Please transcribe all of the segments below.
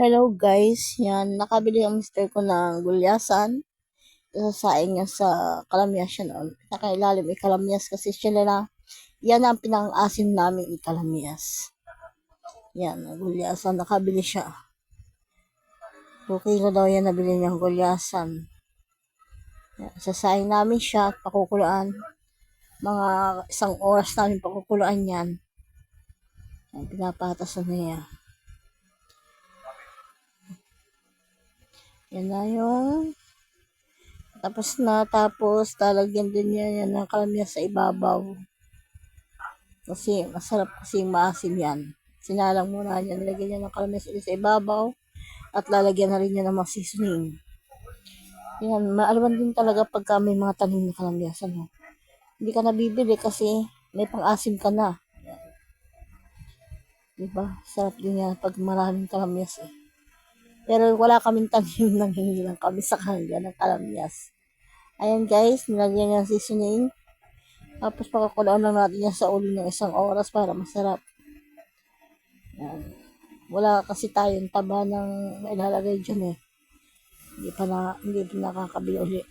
Hello guys, yan, nakabili ang mister ko ng gulyasan. Sasaing niya sa kalamyas siya noon. Nakailalim ay kalamyas kasi siya na, yan ang pinang-asim namin ay kalamyas. Yan, gulyasan, nakabili siya. 2 kilo daw yan nabili niyang gulyasan. Yan, sasaing namin siya at pakukulaan. Mga isang oras namin pakukulaan yan. Yan, pinapatas na niya. Yan na yung tapos na, tapos talagyan din niya yan ng kalamyas sa ibabaw. Kasi masarap kasi maasim yan. Sinalang muna niya, nilagyan niya ng kalamyas ulit sa ibabaw at lalagyan na rin niya ng mga seasoning. Yan, maalaman din talaga pagka may mga tanim na kalamyas. Ano? Hindi ka nabibili kasi may pang-asim ka na. Diba? Sarap din yan pag maraming kalamyas eh. Pero wala kaming tanim nang hingi lang kami sa kanya ng kalamyas. Ayan guys, nilagyan niya ng seasoning. Tapos pakakulaan lang natin yan sa ulo ng isang oras para masarap. Yan. Wala kasi tayong taba ng ilalagay dyan eh. Hindi pa, na, hindi pa nakakabili uli.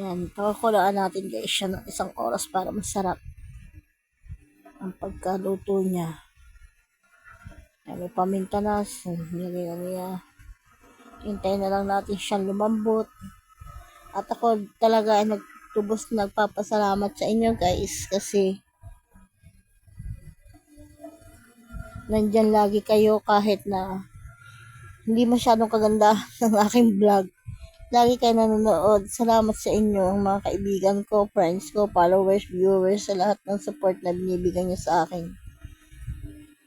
Yan, pakakulaan natin guys siya ng isang oras para masarap ang pagkaluto niya. Yan, may paminta na. Nilagay na niya. Hintayin na lang natin siyang lumambot. At ako talaga ay nagtubos nagpapasalamat sa inyo guys kasi nandyan lagi kayo kahit na hindi masyadong kaganda ng aking vlog. Lagi kayo nanonood. Salamat sa inyo, ang mga kaibigan ko, friends ko, followers, viewers, sa lahat ng support na binibigyan niyo sa akin.